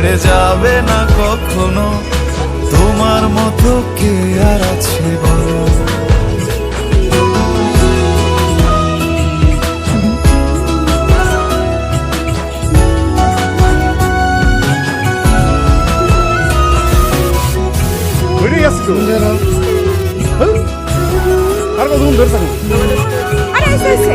ছেড়ে যাবে না কখনো। তোমার মতো কে আর আছে বলো? আর কতক্ষণ ধরে থাকব আরে এসে এসে